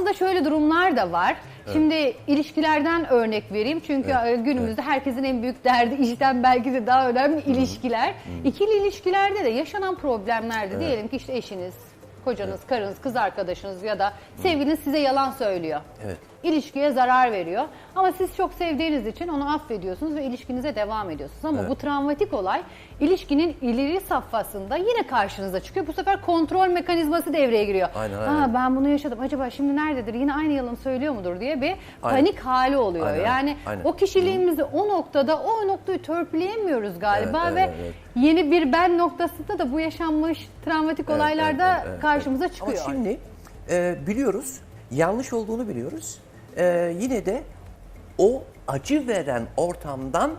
Aslında şöyle durumlar da var. Şimdi ilişkilerden örnek vereyim. Çünkü e, günümüzde herkesin en büyük derdi işten belki de daha önemli ilişkiler. İkili ilişkilerde de yaşanan problemlerde diyelim ki işte eşiniz, kocanız, karınız, kız arkadaşınız ya da sevgiliniz size yalan söylüyor. Evet. İlişkiye zarar veriyor. Ama siz çok sevdiğiniz için onu affediyorsunuz ve ilişkinize devam ediyorsunuz. Ama bu travmatik olay ilişkinin ileri safhasında yine karşınıza çıkıyor. Bu sefer kontrol mekanizması devreye giriyor. Aynen, Ha, aynen. ben bunu yaşadım. Acaba şimdi nerededir? Yine aynı yalan söylüyor mudur diye bir Aynen. panik hali oluyor. Aynen, Yani aynen. o kişiliğimizi o noktada o noktayı törpüleyemiyoruz galiba Evet, ve evet, evet. yeni bir ben noktasında da bu yaşanmış travmatik olaylarda evet, evet, karşımıza Ama çıkıyor. şimdi e, biliyoruz, yanlış olduğunu biliyoruz. E, yine de o acı veren ortamdan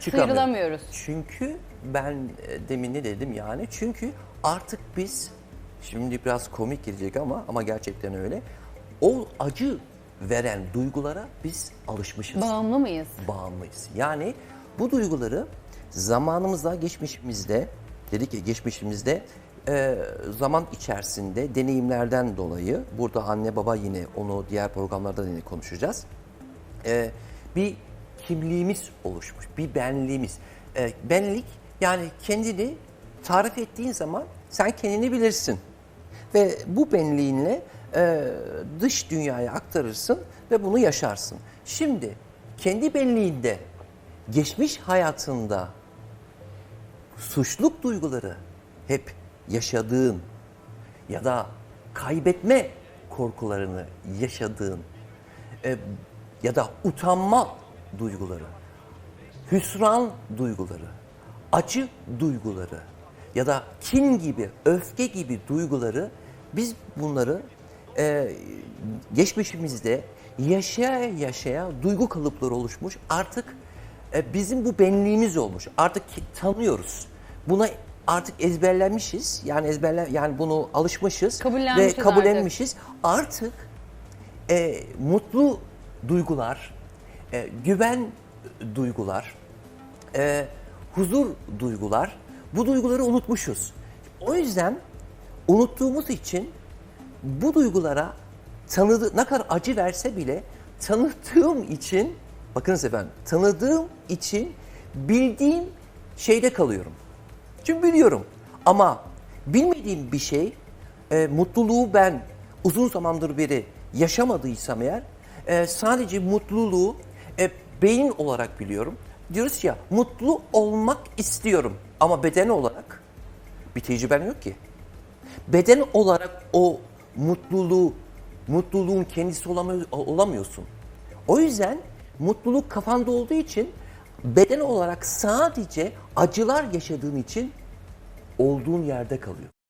çıkamıyoruz. Sıyrılamıyoruz. Çünkü ben e, demin ne dedim yani? Çünkü artık biz, şimdi biraz komik gelecek ama ama gerçekten öyle. O acı veren duygulara biz alışmışız Bağımlı mıyız? bağımlıyız. Yani bu duyguları zamanımızda, geçmişimizde, dedik ki geçmişimizde e, zaman içerisinde deneyimlerden dolayı, burada anne baba yine onu diğer programlarda da yine konuşacağız. E, bir kimliğimiz oluşmuş, bir benliğimiz. E, benlik yani kendini tarif ettiğin zaman sen kendini bilirsin. Ve bu benliğinle e, dış dünyaya aktarırsın ve bunu yaşarsın. Şimdi kendi benliğinde, geçmiş hayatında suçluluk duyguları hep yaşadığın ya da kaybetme korkularını yaşadığın e, ya da utanma duyguları, hüsran duyguları, acı duyguları ya da kin gibi, öfke gibi duyguları biz bunları e, geçmişimizde yaşaya yaşaya duygu kalıpları oluşmuş. Artık e, bizim bu benliğimiz olmuş. Artık tanıyoruz. Buna artık ezberlenmişiz. Yani ezberlen yani bunu alışmışız Kabullenmişiz ve kabullenmişiz. Artık e, mutlu duygular, e, güven duygular, e, huzur duygular, bu duyguları unutmuşuz. O yüzden unuttuğumuz için bu duygulara tanıdı, ne kadar acı verse bile tanıdığım için, bakınız efendim, tanıdığım için bildiğim şeyde kalıyorum. Çünkü biliyorum ama bilmediğim bir şey, e, mutluluğu ben uzun zamandır beri yaşamadıysam eğer, e, sadece mutluluğu e, beyin olarak biliyorum. Diyoruz ya mutlu olmak istiyorum ama beden olarak bir tecrüben yok ki. Beden olarak o mutluluğu, mutluluğun kendisi olamıyor- olamıyorsun. O yüzden mutluluk kafanda olduğu için beden olarak sadece acılar yaşadığın için olduğun yerde kalıyor.